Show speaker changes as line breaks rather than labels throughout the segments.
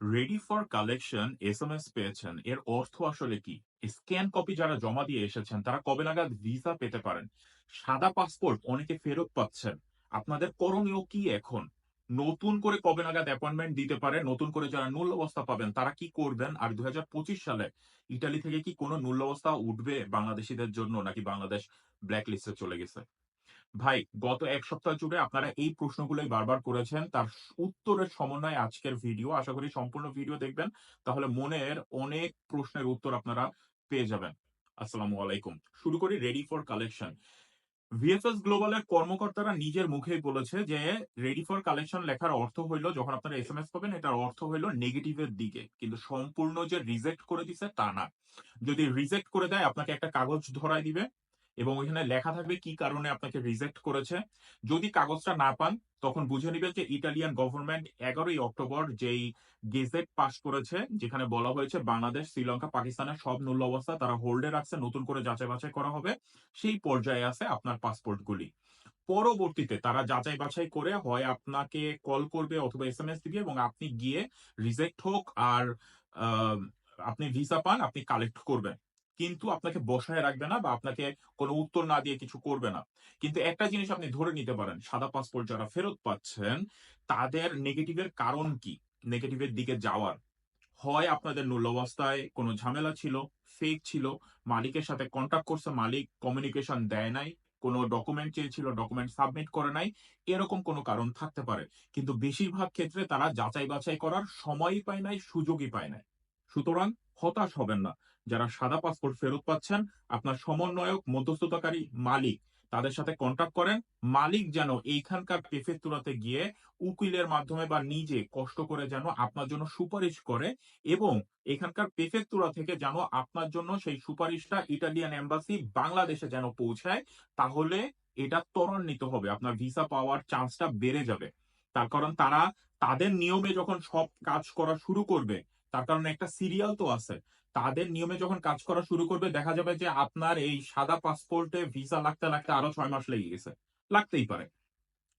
Ready for collection S M S পেয়েছেন, এর অর্থ আসলে কি? স্ক্যান কপি যারা জমা দিয়ে এসেছেন, তারা কবে নাগাদ ভিসা পেতে পারেন? সাদা পাসপোর্ট অনেকে ফেরত পাচ্ছেন। আপনাদের করণীয় কি এখন? নতুন করে কবে নাগাদ অ্যাপয়েন্টমেন্ট দিতে পারে নতুন করে যারা নূল অবস্থা পাবেন, তারা কি করবেন? আর দুই হাজার পঁচিশ সালে ইটালি থেকে কি কোনো নূল অবস্থা উঠবে বাংলাদেশিদের জন্য, নাকি বাংলাদেশ ব্ল্যাক লিস্টে চলে গেছে? ভাই, গত এক সপ্তাহ জুড়ে আপনারা এই প্রশ্নগুলোই বারবার করেছেন। তার উত্তরের সমন্বয়ে আজকের ভিডিও। আশা করি সম্পূর্ণ ভিডিও দেখবেন। তাহলে মনের অনেক প্রশ্নের উত্তর আপনারা পেয়ে যাবেন। আসসালামু আলাইকুম। শুরু করি রেডি ফর কালেকশন ভিএফএস গ্লোবালের কর্মকর্তারা নিজের মুখেই বলেছে যে রেডি ফর কালেকশন লেখার অর্থ হইল, যখন আপনারা এস এম এস পাবেন, এটার অর্থ হইল নেগেটিভের দিকে। কিন্তু সম্পূর্ণ যে রিজেক্ট করে দিছে, তা না। যদি রিজেক্ট করে দেয়, আপনাকে একটা কাগজ ধরায় দিবে। এবং ওইখানে লেখা থাকবে কি কারণে আপনাকে রিজেক্ট করেছে। যদি কাগজটা না পান, তখন বুঝে নিবেন যে ইটালিয়ান গভর্নমেন্ট এগারোই অক্টোবর যেই গেজেট পাস করেছে, যেখানে বলা হয়েছে বাংলাদেশ, শ্রীলঙ্কা, পাকিস্তানের সব মূল্য অবস্থা তারা হোল্ডে রাখছে, নতুন করে যাচাই বাছাই করা হবে। সেই পর্যায়ে আছে আপনার পাসপোর্টগুলি পরবর্তীতে তারা যাচাই বাছাই করে হয় আপনাকে কল করবে অথবা এস এম এস দিবে এবং আপনি গিয়ে রিজেক্ট হোক আর আপনি ভিসা পান, আপনি কালেক্ট করবেন। কিন্তু আপনাকে বসায় রাখবে না বা আপনাকে কোনো উত্তর না দিয়ে কিছু করবে না। কিন্তু একটা জিনিস আপনি ধরে নিতে পারেন, সাদা পাসপোর্ট যারা ফেরত পাচ্ছেন, তাদের নেগেটিভের কারণ কি? নেগেটিভের দিকে যাওয়ার। হয় আপনাদের নূল অবস্থায় কোনো ঝামেলা ছিল ফেক ছিল, মালিকের সাথে কন্ট্যাক্ট করছে, মালিক কমিউনিকেশন দেয় নাই, কোনো ডকুমেন্ট চেয়েছিল ডকুমেন্ট সাবমিট করে নাই, এরকম কোনো কারণ থাকতে পারে। কিন্তু বেশিরভাগ ক্ষেত্রে তারা যাচাই বাছাই করার সময়ই পায় নাই, সুযোগই পায় নাই। সুতরাং হতাশ হবেন না। যারা সাদা পাসপোর্ট ফেরত পাচ্ছেন, আপনার সমন্বয়ক, মধ্যস্থতাকারী মালিক, তাদের সাথে কন্ট্যাক্ট করেন। মালিক যেন এইখানকার প্রেফেক্টুরাতে গিয়ে উকিলের মাধ্যমে বা নিজে কষ্ট করে যেন আপনার জন্য সুপারিশ করে এবং এখানকার প্রেফেক্টুরা থেকে যেন আপনার জন্য সেই সুপারিশটা ইটালিয়ান এম্বাসি বাংলাদেশে যেন পৌঁছায়, তাহলে এটা ত্বরান্বিত হবে, আপনার ভিসা পাওয়ার চান্সটা বেড়ে যাবে। তার কারণ তারা তাদের নিয়মে যখন সব কাজ করা শুরু করবে তার কারণে একটা সিরিয়াল তো আছে। তাদের নিয়মে যখন কাজ করা শুরু করবে, দেখা যাবে যে আপনার এই সাদা পাসপোর্টে ভিসা লাগতে লাগতে আরও ছয় মাস লেগে গেছে। লাগতেই পারে।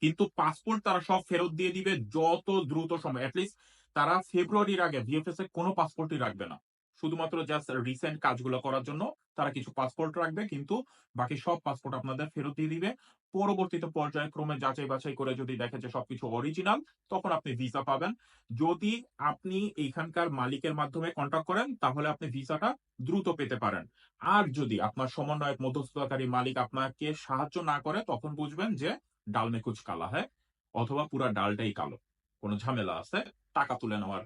কিন্তু পাসপোর্ট তারা সব ফেরত দিয়ে দিবে যত দ্রুত সময় অ্যাটলিস্ট তারা ফেব্রুয়ারির আগে ভিএফএস এর কোনো পাসপোর্টই রাখবে না। শুধুমাত্র জাস্ট রিসেন্ট কাজগুলো করার জন্য তারা কিছু পাসপোর্ট রাখবে, কিন্তু বাকি সব পাসপোর্ট আপনাদের ফেরত দিয়ে দিবে। পরবর্তীতে পর্যায়ক্রমে যাচাই বাছাই করে যদি দেখে যে সবকিছু অরিজিনাল তখন আপনি ভিসা পাবেন। যদি আপনি এইখানকার মালিকের মাধ্যমে কন্ট্যাক্ট করেন, তাহলে আপনি ভিসাটা দ্রুত পেতে পারেন। আর যদি আপনার সমন্বয়ক, মধ্যস্থতাকারী মালিক আপনাকে সাহায্য না করে, তখন বুঝবেন যে ডাল মে কুচ কালা হয় অথবা পুরা ডালটাই কালো। কোনো ঝামেলা আছে, টাকা তুলে নেওয়ার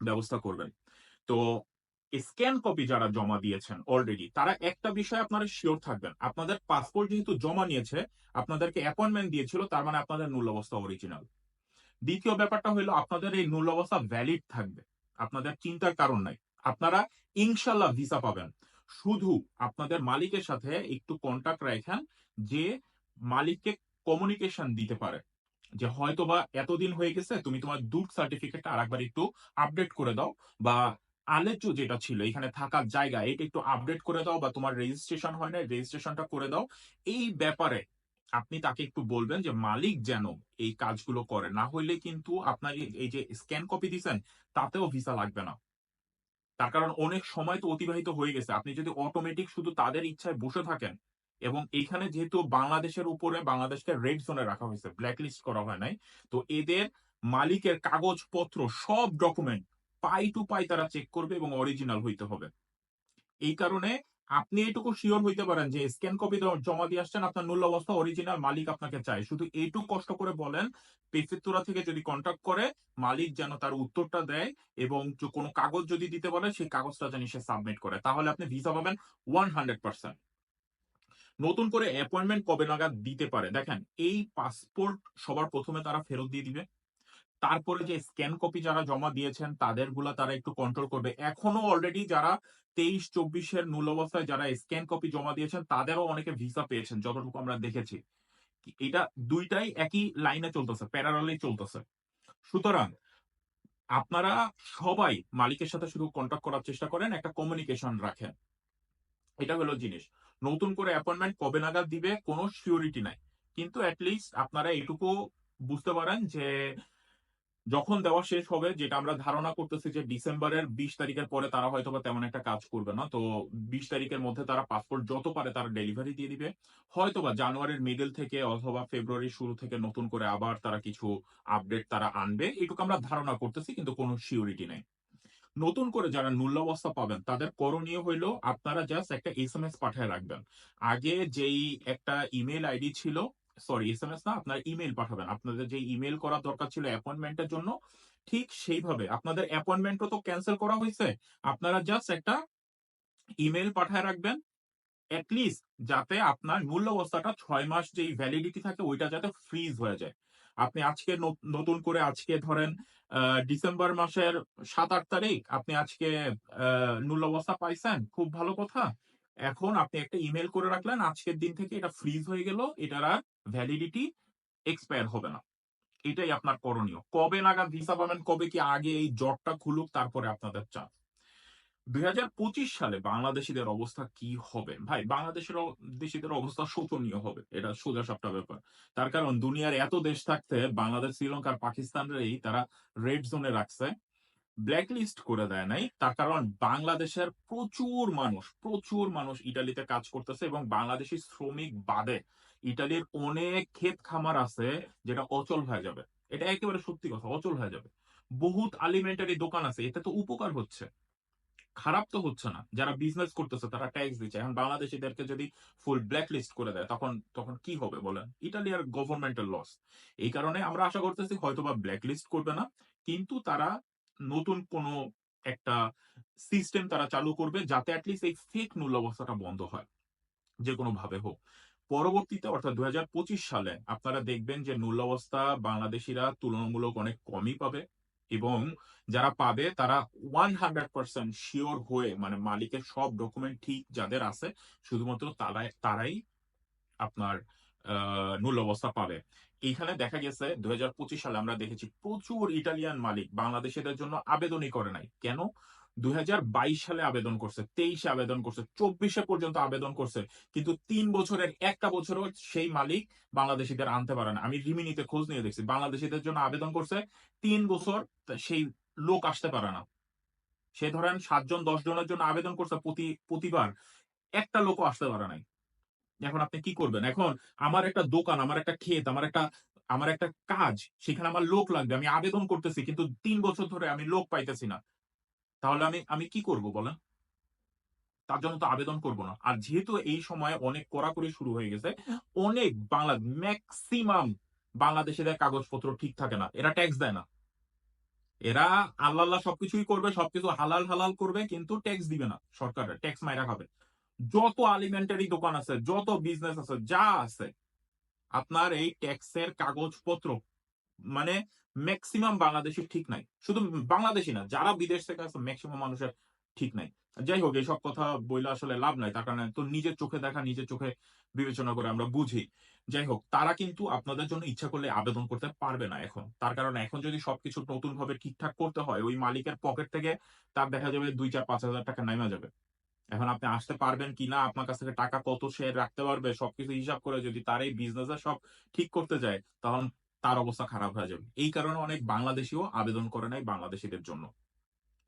ব্যবস্থা করবেন। তো স্ক্যান কপি যারা জমা দিয়েছেন অলরেডি তারা একটা বিষয় আপনারা শিওর থাকবেন। আপনাদের পাসপোর্ট যেহেতু জমা নিয়েছে, আপনাদেরকে অ্যাপয়েন্টমেন্ট দিয়েছিল, তার মানে আপনাদের নূল অবস্থা অরিজিনাল দ্বিতীয় ব্যাপারটা হলো আপনাদের এই নূল অবস্থা ভ্যালিড থাকবে। আপনাদের চিন্তার কারণ নাই। আপনারা ইনশাল্লাহ ভিসা পাবেন। শুধু আপনাদের মালিকের সাথে একটু কন্টাক্ট রাখেন যে মালিককে কমিউনিকেশন দিতে পারে। যে হয়তো বা এতদিন হয়ে গেছে, তুমি তোমার দূর সার্টিফিকেটটা আরেকবার একটু আপডেট করে দাও বা আলেচো যেটা ছিল, এখানে থাকার জায়গা, এটা একটু আপডেট করে দাও বা তোমার রেজিস্ট্রেশন হয় না রেজিস্ট্রেশনটা করে দাও। এই ব্যাপারে আপনি তাকে একটু বলবেন যে, মালিক যেন এই কাজগুলো করে। না হইলে কিন্তু আপনার এই- যে স্ক্যান কপি দিছেন, তাতেও ভিসা লাগবে না। তার কারণ অনেক সময় তো অতিবাহিত হয়ে গেছে। আপনি যদি অটোমেটিক শুধু তাদের ইচ্ছায় বসে থাকেন এবং এইখানে যেহেতু বাংলাদেশের উপরে, বাংলাদেশকে রেড জোনে রাখা হয়েছে ব্ল্যাক লিস্ট করা হয় নাই, তো এদের মালিকের কাগজপত্র, সব ডকুমেন্ট পাই টু পাই তারা চেক করবে এবং অরিজিনাল হইতে হবে। এই কারণে আপনি এইটুকু শিওর হইতে পারেন যে স্ক্যান কপি জমা দিয়ে আসছেন, আপনার মূল্য অবস্থা অরিজিনাল মালিক আপনাকে চায়। শুধু এইটুকু কষ্ট করে বলেন পেফেতুরা থেকে যদি কন্ট্যাক্ট করে, মালিক যেন তার উত্তরটা দেয় এবং কোনো কাগজ যদি দিতে বলে, সেই কাগজটা যেন সে সাবমিট করে। তাহলে আপনি ভিসা পাবেন ওয়ান হান্ড্রেড পার্সেন্ট নতুন করে অ্যাপয়েন্টমেন্ট কবে নাগাদ দিতে পারে? দেখেন, এই পাসপোর্ট সবার প্রথমে তারা ফেরত দিয়ে দিবে। তারপরে যে স্ক্যান কপি যারা জমা দিয়েছেন তাদেরগুলা তারা একটু কন্ট্রোল করবে। এখনও অলরেডি যারা তেইশ, চব্বিশের মূল অবস্থায় যারা স্ক্যান কপি জমা দিয়েছেন, তাদেরও অনেকে ভিসা পেয়েছেন, যতটুকু আমরা দেখেছি। এটা দুইটাই একই লাইনে চলতেছে প্যারালালি চলতেছে। সুতরাং আপনারা সবাই মালিকের সাথে শুধু কন্ট্যাক্ট করার চেষ্টা করেন, একটা কমিউনিকেশন রাখেন। এটা হলো জিনিস। নতুন করে অ্যাপয়েন্টমেন্ট কবে নাগাদ দিবে, কোনো সিওরিটি নাই। কিন্তু অ্যাটলিস্ট আপনারা এটুকু বুঝতে পারেন যে যখন দেওয়া শেষ হবে, যেটা আমরা ধারণা করতেছি যে ডিসেম্বরের বিশ তারিখের পরে তারা হয়তো বা তেমন একটা কাজ করবে না, তো বিশ তারিখের মধ্যে তারা পাসপোর্ট যত পারে তারা ডেলিভারি দিয়ে দিবে। হয়তো বা জানুয়ারির মিডল থেকে অথবা ফেব্রুয়ারির শুরু থেকে নতুন করে আবার তারা কিছু আপডেট তারা আনবে, এটুকু আমরা ধারণা করতেছি, কিন্তু কোনো সিউরিটি নেই। নতুন করে যারা মূল্যাবস্থা পাবেন, তাদের করণীয় হইল আপনারা জাস্ট একটা এস এম এস পাঠিয়ে রাখবেন। আগে যেই একটা ইমেল আইডি ছিল সরি এস এম এস না? আপনার ইমেল পাঠাবেন। আপনাদের যে ইমেল করা দরকার ছিল অ্যাপয়েন্টমেন্টের জন্য, ঠিক সেইভাবে। আপনাদের অ্যাপয়েন্টমেন্টও তো ক্যান্সেল করা হয়েছে। আপনারা জাস্ট একটা ইমেল পাঠায় রাখবেন লিস্ট যাতে আপনার মূল্য অবস্থাটা ছয় মাস যেই ভ্যালিডিটি থাকে, ওইটা যাতে ফ্রিজ হয়ে যায়। আপনি আজকে নতুন করে আজকে ধরেন ডিসেম্বর মাসের সাত আট তারিখ, আপনি আজকে মূল্য অবস্থা পাইছেন। খুব ভালো কথা। এখন আপনি একটা ইমেল করে রাখলেন, আজকের দিন থেকে এটা ফ্রিজ হয়ে গেল, এটার আর ভ্যালিডিটি এক্সপায়ার হবে না। এটাই আপনার করণীয়। কবে নাগাদ ভিসা পাবেন, কবে কি আগে এই জটটা খুলুক, তারপরে আপনাদের চাপ। দুই সালে বাংলাদেশিদের অবস্থা কি হবে? ভাই বাংলাদেশের দেশিদের অবস্থা শোচনীয় হবে, এটা সোজা সাপটা ব্যাপার। তার কারণ, দুনিয়ার এত দেশ থাকতে বাংলাদেশ শ্রীলঙ্কার পাকিস্তানেরই তারা রেড জোনে রাখছে। ব্ল্যাক লিস্ট করে দেয় নাই। তার কারণ বাংলাদেশের প্রচুর মানুষ প্রচুর মানুষ ইটালিতে কাজ করতেছে এবং বাংলাদেশি শ্রমিক বাদে ইটালির অনেক ক্ষেত খামার আছে যেটা অচল হয়ে যাবে। এটা একেবারে সত্যি কথা, অচল হয়ে যাবে। বহুত আলিমেন্টারি দোকান আছে, এতে তো উপকার হচ্ছে। খারাপ তো হচ্ছে না। যারা বিজনেস করতেছে, তারা ট্যাক্স দিচ্ছে। এখন বাংলাদেশিদেরকে যদি ফুল ব্ল্যাক লিস্ট করে দেয়, তখন তখন কি হবে বলেন? ইটালিয়ার গভর্নমেন্টের লস এই কারণে আমরা আশা করতেছি হয়তো বা ব্ল্যাক লিস্ট করবে না, কিন্তু তারা নতুন কোনো একটা সিস্টেম তারা চালু করবে যাতে অ্যাটলিস্ট এই ফেক মূল্য অবস্থাটা বন্ধ হয়, যে কোনো ভাবে হোক। পরবর্তীতে অর্থাৎ দুই সালে আপনারা দেখবেন যে মূল্য অবস্থা বাংলাদেশিরা তুলনামূলক অনেক কমই পাবে এবং যারা পাবে তারা ওয়ান হান্ড্রেড পার্সেন্ট শিওর হয়ে মানে মালিকের সব ডকুমেন্ট ঠিক যাদের আছে, শুধুমাত্র তারাই তারাই আপনার মূল্য অবস্থা পাবে। এইখানে দেখা গেছে দুই হাজার পঁচিশ সালে আমরা দেখেছি প্রচুর ইটালিয়ান মালিক বাংলাদেশিদের জন্য আবেদনই করে নাই। কেন? দুই হাজার বাইশ সালে আবেদন করছে, তেইশে আবেদন করছে, চব্বিশে পর্যন্ত আবেদন করছে, কিন্তু তিন বছরের একটা বছরও সেই মালিক বাংলাদেশিদের আনতে পারে না। আমি রিমিনিতে খোঁজ নিয়ে দেখছি, বাংলাদেশিদের জন্য আবেদন করছে, তিন বছর সেই লোক আসতে পারে না। সে ধরেন সাতজন দশ জনের জন্য আবেদন করছে প্রতি, প্রতিবার, একটা লোকও আসতে পারে নাই। এখন আপনি কি করবেন? এখন আমার একটা দোকান, আমার একটা ক্ষেত, আমার একটা আমার একটা কাজ, সেখানে আমার লোক লাগবে, আমি আবেদন করতেছি, কিন্তু তিন বছর ধরে আমি লোক পাইতেছি না। তাহলে আমি আমি কি করব বলেন? তার জন্য তো আবেদন করব না। আর যেহেতু এই সময় অনেক কড়াকড়ি শুরু হয়ে গেছে, অনেক বাংলা ম্যাক্সিমাম বাংলাদেশিদের কাগজপত্র ঠিক থাকে না। এরা ট্যাক্স দেয় না। এরা আল্লাহ আল্লাহ সবকিছুই করবে, সবকিছু হালাল হালাল করবে, কিন্তু ট্যাক্স দিবে না। সরকারের ট্যাক্স মাইরা খাবে। যত আলিমেন্টারি দোকান আছে, যত বিজনেস আছে, যা আছে, আপনার এই ট্যাক্সের কাগজপত্র মানে ম্যাক্সিমাম বাংলাদেশি ঠিক নাই। শুধু বাংলাদেশি না, যারা বিদেশ থেকে আছে ম্যাক্সিমাম মানুষের ঠিক নাই। যাই হোক, এইসব কথা বইলে আসলে লাভ নাই, তার কারণে তো নিজের চোখে দেখা, নিজের চোখে বিবেচনা করে আমরা বুঝি। যাই হোক, তারা কিন্তু আপনাদের জন্য ইচ্ছা করলে আবেদন করতে পারবে না এখন। তার কারণে এখন যদি সবকিছু নতুন ভাবে ঠিকঠাক করতে হয়, ওই মালিকের পকেট থেকে তার দেখা যাবে দুই চার পাঁচ হাজার টাকা নামা যাবে। এখন আপনি আসতে পারবেন কি না আপনার কাছ থেকে টাকা কত সে রাখতে পারবে, সবকিছু হিসাব করে যদি তার এই বিজনেসে সব ঠিক করতে যায় তখন তার অবস্থা খারাপ হয়ে যাবে। এই কারণে অনেক বাংলাদেশিও আবেদন করে নাই বাংলাদেশিদের জন্য।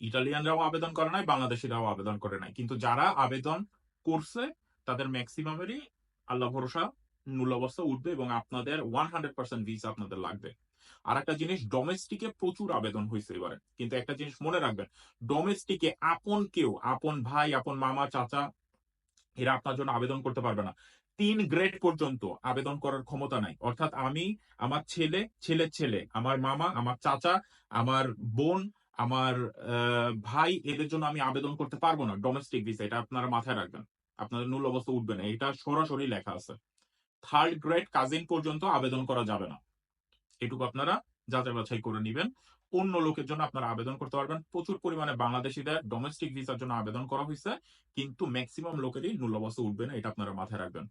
ইটালিয়ানরাও আবেদন করে নাই, বাংলাদেশিরাও আবেদন করে নাই। কিন্তু যারা আবেদন করছে, তাদের ম্যাক্সিমামেরই আল্লাহ ভরসা মূল অবস্থা উঠবে এবং আপনাদের ওয়ান হান্ড্রেড পার্সেন্ট ভিসা আপনাদের লাগবে। আর একটা জিনিস ডোমেস্টিকে প্রচুর আবেদন হয়েছে এবারে। কিন্তু একটা জিনিস মনে রাখবেন ডোমেস্টিকে আপন কেউ, আপন ভাই, আপন মামা, চাচা, এরা আপনার জন্য আবেদন করতে পারবে না। তিন গ্রেড পর্যন্ত আবেদন করার ক্ষমতা নাই। অর্থাৎ আমি, আমার ছেলে, ছেলের ছেলে, আমার মামা, আমার চাচা, আমার বোন, আমার ভাই, এদের জন্য আমি আবেদন করতে পারব না ডোমেস্টিক ভিসা এটা আপনারা মাথায় রাখবেন। আপনাদের মূল অবস্থা উঠবে না। এটা সরাসরি লেখা আছে। থার্ড গ্রেড কাজিন পর্যন্ত আবেদন করা যাবে না। এটুকু আপনারা যাচাই বাছাই করে নেবেন। অন্য লোকের জন্য আপনারা আবেদন করতে পারবেন। প্রচুর পরিমাণে বাংলাদেশিদের ডোমেস্টিক ভিসার জন্য আবেদন করা হয়েছে কিন্তু ম্যাক্সিমাম লোকেরই মূল অবস্থা উঠবে না, এটা আপনারা মাথায় রাখবেন।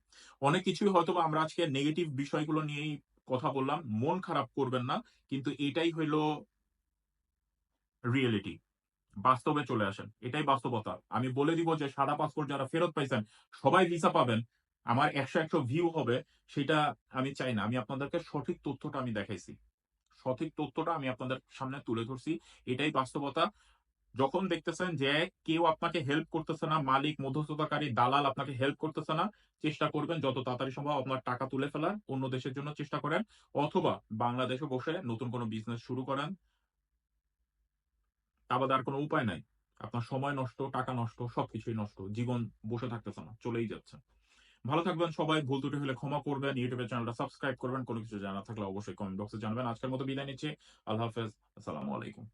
অনেক কিছুই হয়তো আমরা আজকে নেগেটিভ বিষয়গুলো নিয়েই কথা বললাম, মন খারাপ করবেন না, কিন্তু এটাই হইল রিয়েলিটি বাস্তবে চলে আসেন, এটাই বাস্তবতা। আমি বলে দিব যে সাদা পাসপোর্ট যারা ফেরত পাইছেন, সবাই ভিসা পাবেন আমার একশো একশো ভিউ হবে, সেটা আমি চাই না। আমি আপনাদেরকে সঠিক তথ্যটা আমি দেখাইছি। সঠিক তথ্যটা আমি আপনাদের সামনে তুলে ধরছি। এটাই বাস্তবতা। যখন দেখতেছেন যে কেউ আপনাকে হেল্প করতেছে না, মালিক, মধ্যস্থতাকারী, দালাল আপনাকে হেল্প করতেছে না, চেষ্টা করবেন যত তাড়াতাড়ি সম্ভব আপনার টাকা তুলে ফেলার, অন্য দেশের জন্য চেষ্টা করেন। অথবা বাংলাদেশে বসে নতুন কোনো বিজনেস শুরু করেন। তা বাদে আর কোনো উপায় নাই। আপনার সময় নষ্ট, টাকা নষ্ট, সবকিছুই নষ্ট। জীবন বসে থাকতেছে না, চলেই যাচ্ছে। ভালো থাকবেন সবাই, ভুল ত্রুটি হলে ক্ষমা করবেন ইউটিউবের চ্যানেলটা সাবস্ক্রাইব করবেন, কোনো কিছু জানা থাকলে অবশ্যই কমেন্ট বক্সে জানাবেন। আজকের মতো বিদায় নিচ্ছি। আল্লাহ হাফেজ। আসসালামু আলাইকুম।